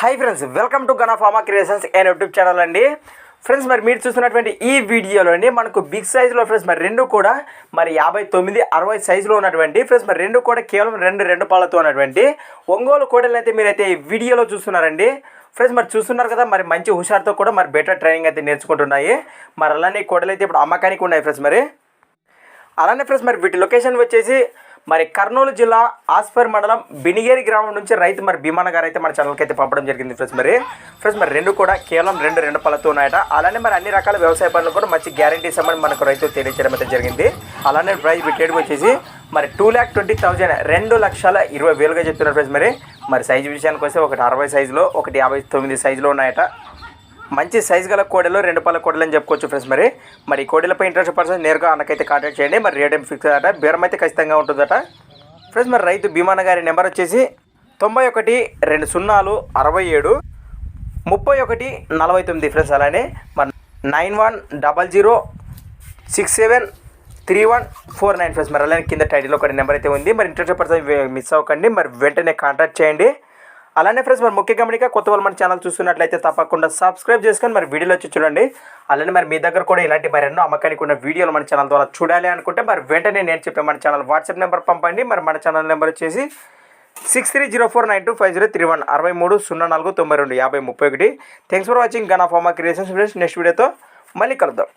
Hi friends welcome to Gana pharma creations and YouTube channel అండి. Friends మరి మీరు చూస్తున్నటువంటి ఈ వీడియోలో అండి మనకు బిగ్ సైజులో ఫ్రెండ్స్ మరి రెండు కూడా మరి యాభై తొమ్మిది అరవై సైజులో ఉన్నటువంటి ఫ్రెండ్స్ మరి రెండు కూడా కేవలం రెండు రెండు పాలతో ఉన్నటువంటి ఒంగోలు కోడలు అయితే మీరైతే ఈ వీడియోలో చూస్తున్నారండి. ఫ్రెండ్స్ మరి చూస్తున్నారు కదా మరి మంచి హుషారుతో కూడా మరి బెటర్ ట్రైనింగ్ అయితే నేర్చుకుంటున్నాయి. మరి అలానే కోడలు అయితే ఇప్పుడు అమ్మకానికి ఉన్నాయి ఫ్రెండ్స్ మరి. అలానే ఫ్రెండ్స్ మరి వీటి లొకేషన్ వచ్చేసి మరి కర్నూలు జిల్లా ఆస్పర్ మండలం బినిగేరి గ్రామం నుంచి రైతు మరి భీమాన గారు అయితే మన ఛానల్కి అయితే పంపడం జరిగింది ఫ్రెండ్స్ మరి. ఫ్రెండ్స్ మరి రెండు కూడా కేవలం రెండు రెండు పళ్ళతో ఉన్నాయట. అలానే మరి అన్ని రకాల వ్యవసాయ పనులు కూడా మంచి గ్యారంటీ ఇస్తామని మనకు రైతు తెలియజేయడం అయితే జరిగింది. అలానే ప్రైస్ వీటి వచ్చేసి మరి టూ ల్యాక్ ట్వంటీ థౌజండ్ రెండు లక్షల ఇరవై వేలుగా చెప్తున్నారు ఫ్రెండ్స్ మరి. మరి సైజు విషయానికి వస్తే ఒకటి అరవై సైజులో ఒకటి యాభై తొమ్మిది సైజులో ఉన్నాయట. మంచి సైజు గల కోడలు రెండు పళ్ళ కోడలు అని చెప్పుకోవచ్చు ఫ్రెండ్స్ మరి. మరి కోడలపై ఇంట్రెస్ట్ పర్సన్ నేరుగా అన్నకైతే కాంటాక్ట్ చేయండి. మరి రేట్ ఏం ఫిక్స్ అట బీరం అయితే ఖచ్చితంగా ఉంటుందట. ఫ్రెండ్స్ మరి రైతు భీమాన గారి నెంబర్ వచ్చేసి తొంభై ఒకటి రెండు సున్నాలు అరవై ఏడు ముప్పై ఒకటి నలభై తొమ్మిది ఫ్రెండ్స్ అలానే. మరి nine one double zero six seven three one four nine friends మరి అలానే కింద టైటిల్ ఒకటి నెంబర్ అయితే ఉంది. మరి ఇంట్రెస్ట్ పర్సన్ మిస్ అవ్వకండి. మరి వెంటనే కాంటాక్ట్ చేయండి. అలానే ఫ్రెండ్స్ మరి ముఖ్య గమనిక కొత్త వాళ్ళు మన ఛానల్ చూస్తున్నట్లయితే తప్పకుండా సబ్స్క్రైబ్ చేసుకొని మరి వీడియోలో వచ్చి చూడండి. అలానే మరి మీ దగ్గర కూడా ఇలాంటి మరి ఎన్నో అమ్మకానికి ఉన్న వీడియోలు మన ఛానల్ ద్వారా చూడాలి అనుకుంటే మరి వెంటనే నేను చెప్పే మన ఛానల్ వాట్సాప్ నెంబర్ పంపండి. మరి మన ఛానల్ నెంబర్ వచ్చేసి six three zero four nine two five zero three one అరవై మూడు సున్నా నాలుగు తొంభై రెండు యాభై ముప్పై ఒకటి. Thanks for watching gun of Amma creations friends next వీడియోతో మళ్ళీ కలుద్దాం.